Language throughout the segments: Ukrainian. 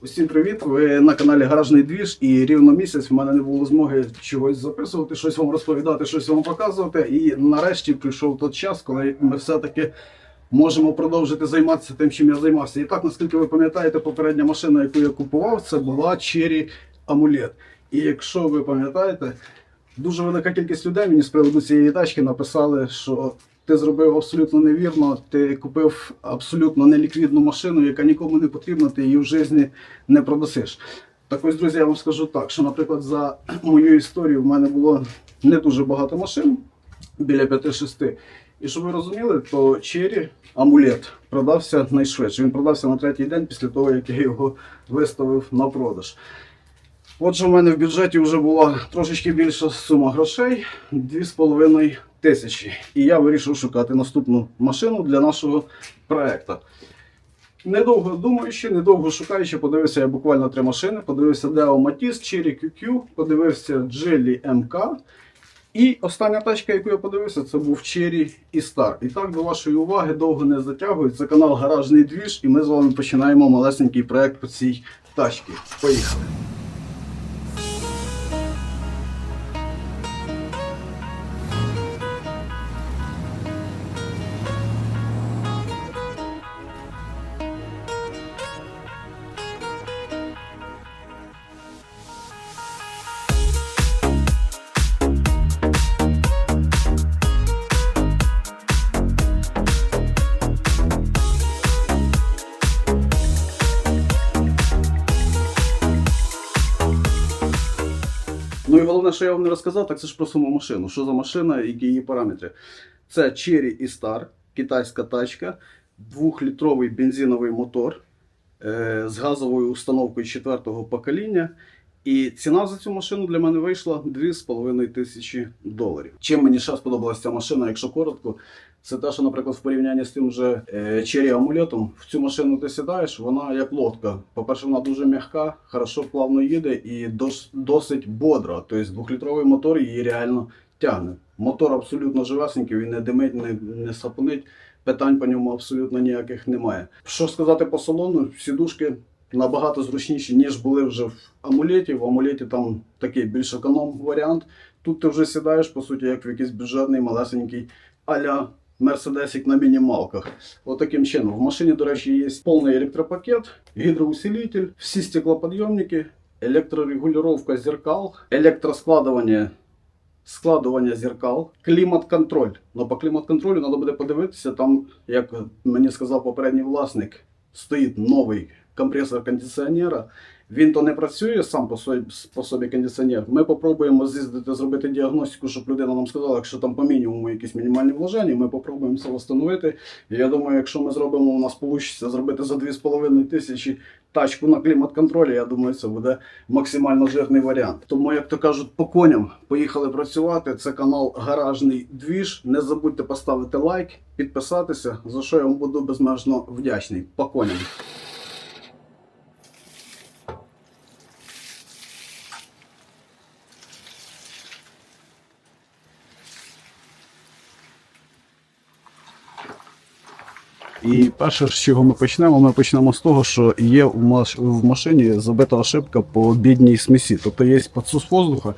Усім привіт! Ви на каналі Гаражний Двіж і рівно місяць в мене не було змоги чогось записувати, щось вам розповідати, щось вам показувати. І нарешті прийшов той час, коли ми все-таки можемо продовжити займатися тим, чим я займався. І так, наскільки ви пам'ятаєте, попередня машина, яку я купував, це була Cherry Amulet. І якщо ви пам'ятаєте, дуже велика кількість людей мені з приводу цієї тачки написали, що ти зробив абсолютно невірно, ти купив абсолютно неліквідну машину, яка нікому не потрібна, ти її в житті не продасиш. Так ось, друзі, я вам скажу так, що, наприклад, за мою історію в мене було не дуже багато машин, біля 5-6. І щоб ви розуміли, то Cherry амулет продався найшвидше. Він продався на третій день після того, як я його виставив на продаж. Отже, в мене в бюджеті вже була трошечки більша сума грошей 2,5 тисячі. І я вирішив шукати наступну машину для нашого проекту. Недовго думаючи, недовго шукаючи, подивився я буквально три машини. Подивився Deo Matiz, Cherry QQ, подивився Geely MK. І остання тачка, яку я подивився, це був Cherry і Star. І так, до вашої уваги, довго не затягую. Це канал Гаражний Двіж, і ми з вами починаємо малесенький проект по цій тачці. Поїхали! І головне, що я вам не розказав, так це ж про саму машину. Що за машина, які її параметри. Це Cherry E-Star, китайська тачка, двохлітровий бензиновий мотор е, з газовою установкою четвертого покоління. І ціна за цю машину для мене вийшла 2,5 тисячі доларів. Чим мені ще сподобалася ця машина, якщо коротко, це те, що, наприклад, в порівнянні з тим же е, Cherry амулетом, в цю машину ти сідаєш, вона як лодка. По-перше, вона дуже м'яка, хорошо плавно їде і дос- досить бодра. Тобто двохлітровий мотор її реально тягне. Мотор абсолютно живесенький, він не димить, не, не сапунить. Питань по ньому абсолютно ніяких немає. Що сказати по салону, сідушки набагато зручніші, ніж були вже в амулеті. В амулеті там такий більш економ варіант. Тут ти вже сідаєш, по суті, як в якийсь бюджетний малесенький аля Мерседесик на мінімалках. Отаким чином. В машині, до речі, є повний електропакет, гідроусилитель, всі стеклоподйомники, електрорегулювання зеркал, електроскладування складування зеркал, клімат-контроль. Ну, по клімат-контролю треба буде подивитися. Там, як мені сказав попередній власник, стоїть новий компресор кондиціонера. Він то не працює сам по собі, по собі кондиціонер. Ми попробуємо з'їздити, зробити діагностику, щоб людина нам сказала, якщо там по мінімуму якісь мінімальні вложення, ми попробуємо це встановити. І я думаю, якщо ми зробимо, у нас вийде зробити за 2,5 тисячі тачку на клімат-контролі, я думаю, це буде максимально жирний варіант. Тому, як то кажуть, по коням поїхали працювати. Це канал Гаражний Двіж. Не забудьте поставити лайк, підписатися, за що я вам буду безмежно вдячний. По коням. І перше, з чого ми почнемо, ми почнемо з того, що є в маш- в машині забита ошибка по бідній смісі. Тобто є підсус воздуха.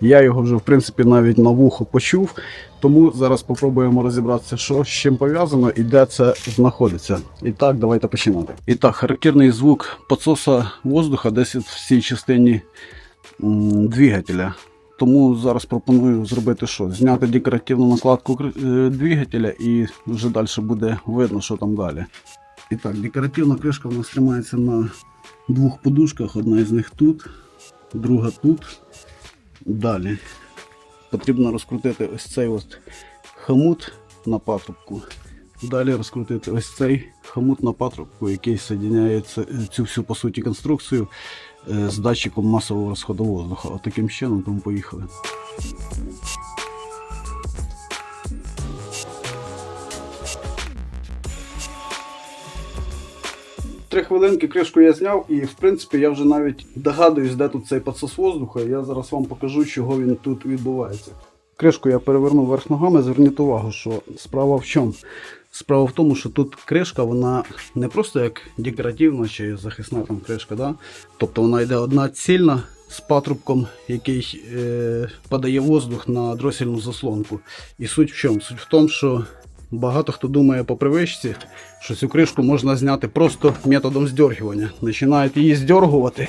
Я його вже в принципі навіть на вухо почув. Тому зараз спробуємо розібратися, що з чим пов'язано і де це знаходиться. І так, давайте починати. І так, характерний звук підсоса воздуха десь в цій частині двигателя. Тому зараз пропоную зробити що? Зняти декоративну накладку е, двигателя і вже далі буде видно, що там далі. І так, декоративна кришка в нас тримається на двох подушках. Одна із них тут, друга тут. Далі потрібно розкрутити ось цей ось хомут на патрубку. Далі розкрутити ось цей хомут на патрубку, який соєдиняє цю всю по суті конструкцію з датчиком масового розходу воздуха. Отаким чином, тому поїхали. Три хвилинки кришку я зняв, і в принципі я вже навіть догадуюсь, де тут цей підсос воздуха. Я зараз вам покажу, чого він тут відбувається. Кришку я перевернув вверх ногами, зверніть увагу, що справа в чому. Справа в тому, що тут кришка, вона не просто як декоративна чи захисна там кришка, да? тобто вона йде одна цільна з патрубком, який е, подає воздух на дросільну заслонку. І суть в чому? Суть в тому, що багато хто думає по привичці, що цю кришку можна зняти просто методом здергування. Починають її здергувати.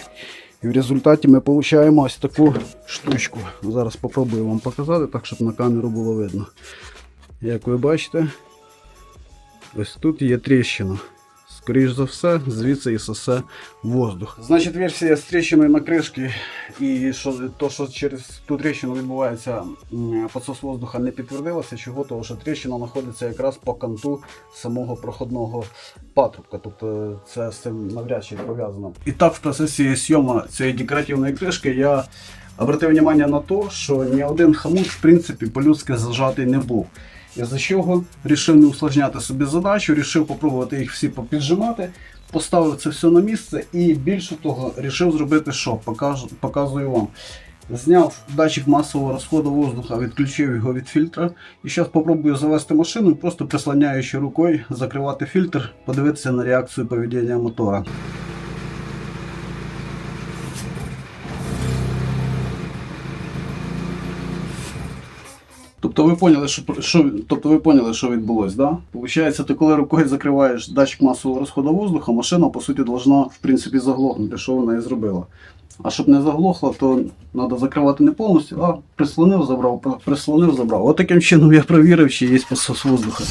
І в результаті ми отримуємо ось таку штучку. Зараз спробую вам показати, так щоб на камеру було видно. Як ви бачите, ось тут є тріщина. Скоріш за все, звідси і сосе воздух. Значить, версія з тріщиною на кришці і що, то, що через ту тріщину відбувається м, підсос воздуха, не підтвердилося. Чого? Тому що тріщина знаходиться якраз по канту самого проходного патрубка. Тобто це з цим навряд чи пов'язано. І так, в процесі зйому цієї декоративної кришки я обратив увагу на те, що ні один хамут, в принципі, по-людськи зажатий не був. Я за чого рішив не усложняти собі задачу, рішив попробувати їх всі попіджимати, поставив це все на місце і більше того, рішив зробити що? Покажу, показую вам. Зняв датчик масового розходу воздуха, відключив його від фільтра. І зараз спробую завести машину просто прислоняючи рукою закривати фільтр, подивитися на реакцію поведіння мотора. Тобто ви поняли, що, що, тобто ви поняли, що відбулося, да? Получається, ти коли рукою закриваєш датчик масового розходу воздуха, машина по суті должна в принципі заглохнути, що вона і зробила. А щоб не заглохла, то треба закривати не повністю, а прислонив, забрав, прислонив, забрав. От таким чином я перевірив, чи є посос воздуха.